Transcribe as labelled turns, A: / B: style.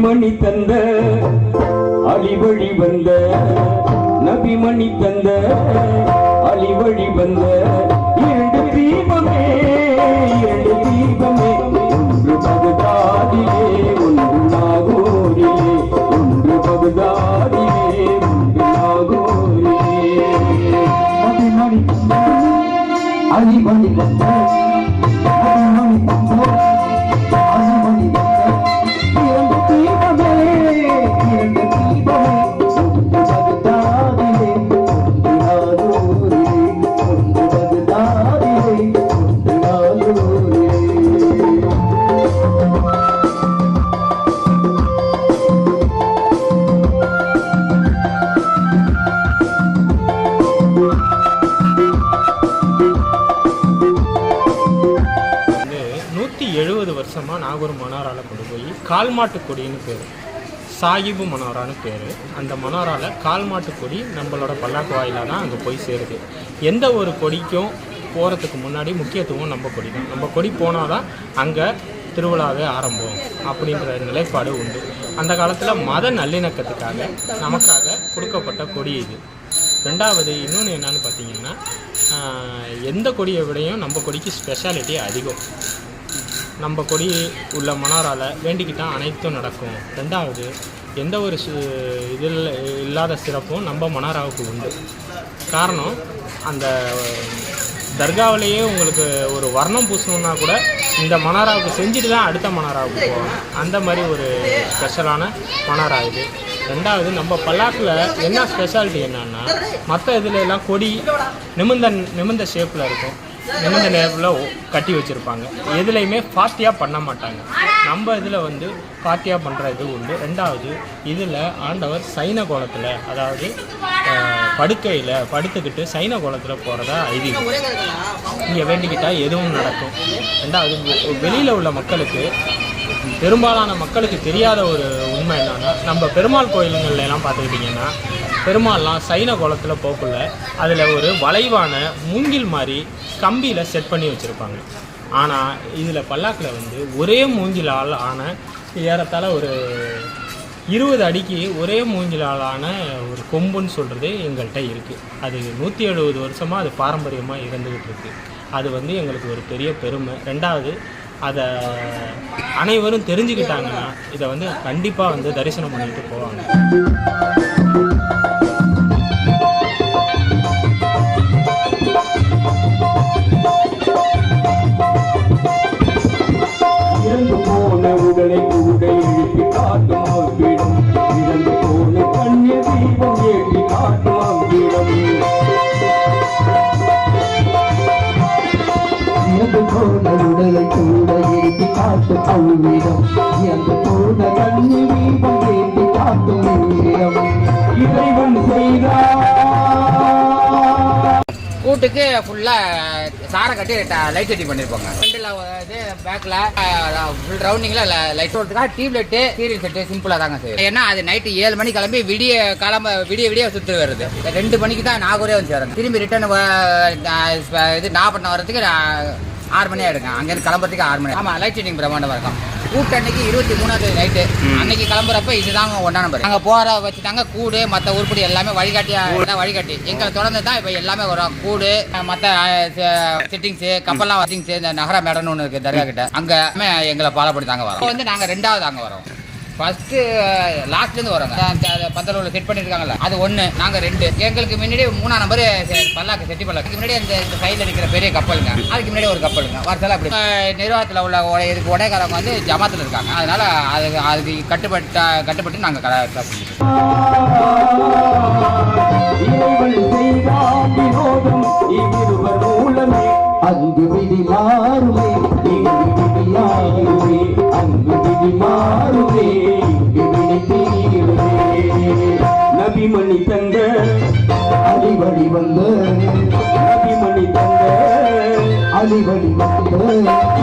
A: நபிமணி தந்த அழிவழி வந்த நபிமணி தந்த அழிவழி வந்த இரண்டு தீபமே இரண்டு தீபமே ஒன்று பகுதாதிலே ஒன்று நாகூரிலே ஒன்று பகுதாதிலே ஒன்று நாகூரிலே.
B: நபிமணி தந்த அழிவழி வந்த
C: நாகூர் மனோரால கொண்டு போய் கால்மாட்டு கொடின்னு பேர். சாகிபு மனோரான்னு பேர். அந்த மனோரால கால்மாட்டு கொடி நம்மளோட பல்லாக்கு வாயிலாக தான் அங்கே போய் சேருது. எந்த ஒரு கொடிக்கும் போகிறதுக்கு முன்னாடி முக்கியத்துவம் நம்ம கொடி தான். நம்ம கொடி போனால் தான் அங்கே திருவிழாவே ஆரம்பம் அப்படின்ற நிலைப்பாடு உண்டு. அந்த காலத்தில் மத நல்லிணக்கத்துக்காக நமக்காக கொடுக்கப்பட்ட கொடி இது. ரெண்டாவது இன்னொன்று என்னன்னு பார்த்தீங்கன்னா எந்த கொடியை விடையும் நம்ம கொடிக்கு ஸ்பெஷாலிட்டி அதிகம். நம்ம கொடி உள்ள மணாரால வேண்டிக்கிட்டால் அனைத்தும் நடக்கும். ரெண்டாவது எந்த ஒரு இதில் இல்லாத சிறப்பும் நம்ம மணாராவுக்கு உண்டு. காரணம் அந்த தர்காவிலேயே உங்களுக்கு ஒரு வர்ணம் பூசணுன்னா கூட இந்த மணாராவுக்கு செஞ்சுட்டு தான் அடுத்த மணாராவுக்கு போவாங்க அந்த மாதிரி ஒரு ஸ்பெஷலான மணாரா இது. ரெண்டாவது நம்ம பல்லாக்கில் என்ன ஸ்பெஷாலிட்டி என்னன்னா மற்ற இதுல எல்லாம் கொடி நிமிந்த நிமிர்ந்த ஷேப்பில் இருக்கும். நிமிர்ந்த நேரில் கட்டி வச்சுருப்பாங்க. எதுலேயுமே ஃபாஸ்டியாக பண்ண மாட்டாங்க. நம்ம இதில் வந்து ஃபாஸ்டியாக பண்ணுற இது உண்டு. ரெண்டாவது இதில் ஆண்டவர் சைன கோலத்தில் அதாவது படுக்கையில் படுத்துக்கிட்டு சைன கோலத்தில் போகிறதா ஐதீகம். இங்கே வேண்டிக்கிட்டால் எதுவும் நடக்கும். ரெண்டாவது வெளியில் உள்ள மக்களுக்கு பெரும்பாலான மக்களுக்கு தெரியாத ஒரு உண்மை என்னன்னா நம்ம பெருமாள் கோயிலுங்கள்ல எல்லாம் பார்த்துக்கிட்டிங்கன்னா பெருமாள்லாம் சைன கோலத்தில் போக்குள்ள அதில் ஒரு வளைவான மூங்கில் மாதிரி கம்பியில் செட் பண்ணி வச்சுருப்பாங்க. ஆனால் இதில் பல்லாக்கில் வந்து ஒரே மூஞ்சிலால் ஆன ஏறத்தாழ ஒரு இருபது அடிக்கு ஒரே மூஞ்சிலாலான ஒரு கொம்புன்னு சொல்கிறது எங்கள்கிட்ட இருக்குது அது நூற்றி எழுபது வருஷமாக அது பாரம்பரியமாக இருந்துக்கிட்டு இருக்கு. அது வந்து எங்களுக்கு ஒரு பெரிய பெருமை. ரெண்டாவது அதை அனைவரும் தெரிஞ்சுக்கிட்டாங்கன்னா இதை வந்து கண்டிப்பாக வந்து தரிசனம் பண்ணிட்டு போவாங்க.
A: போன உடலை கூட ஏற்றி காட்டும் அவ்விடம்
B: இறந்து போன கண்ணி தீபம் ஏற்றி காட்டும் உயிரிடம்
A: இறைவன் செய்தார்
D: கூட்டுக்கு ஃபுல்லாக சாரை கட்டி லைட் செட்டி பண்ணியிருப்பாங்க ஃப்ரண்டில் இது பேக்கில் ஃபுல் ரவுண்டிங்கில் லைட் போடுறதுக்காக டியூப் லைட்டு சீரியல் செட்டு சிம்பிளாக தாங்க செய்யும் ஏன்னா அது நைட்டு ஏழு மணி கிளம்பி விடிய கிளம்ப விடிய விடிய சுற்று வருது. ரெண்டு மணிக்கு தான் நாகூரே வந்து சேருங்க திரும்பி ரிட்டர்ன் இது நாகப்பட்டினம் வர்றதுக்கு ஆறு மணி ஆயிடுங்க அங்கேருந்து கிளம்புறதுக்கு ஆறு மணி. ஆமாம் லைட் செட்டிங் பிரமாண்டமாக இருக்கும் கூட்டு அன்னைக்கு இருபத்தி மூணாவது நைட்டு அன்னைக்கு கிளம்புறப்ப இதுதாங்க ஒன்றா நம்பர் நாங்கள் போகிற வச்சுட்டாங்க கூடு மற்ற உருப்படி எல்லாமே வழிகாட்டியா தான் வழிகாட்டி. எங்களை தொடர்ந்து தான் இப்போ எல்லாமே வரும். கூடு மற்ற செட்டிங்ஸு கப்பல்லாம் செட்டிங்ஸ் இந்த நகர மேடம்னு ஒன்று இருக்குது தர்கா கிட்ட. அங்கே எங்களை ஃபாலோ பண்ணி தாங்க வரோம். இப்போ வந்து நாங்கள் ரெண்டாவது அங்கே வரோம். ஃபர்ஸ்ட்டு uh, லாஸ்ட்லேருந்து வரோங்க. அந்த- பந்தலூரில் செட் பண்ணியிருக்காங்கல்ல அது ஒன்று நாங்கள் ரெண்டு. எங்களுக்கு முன்னாடி மூணாம் நம்பர் பல்லாக்கு செட்டி பல்லாக்கு முன்னாடி அந்த இந்த சைடில் இருக்கிற பெரிய கப்பலுங்க. அதுக்கு முன்னாடி ஒரு கப்பலுங்க. வருஷம் அப்படி நிர்வாகத்தில் உள்ள இதுக்கு உடையக்காரங்க வந்து ஜமாத்தில் இருக்காங்க. அதனால அது அதுக்கு கட்டுப்பட்ட கட்டுப்பட்டு நாங்கள் கடை
A: இறைவன்
B: அங்கு விதி மாறுமே
A: வினை தீருமே. நபிமணி தந்த
B: அடிவழி வந்து
A: நபிமணி தந்த
B: அடிவழி வந்து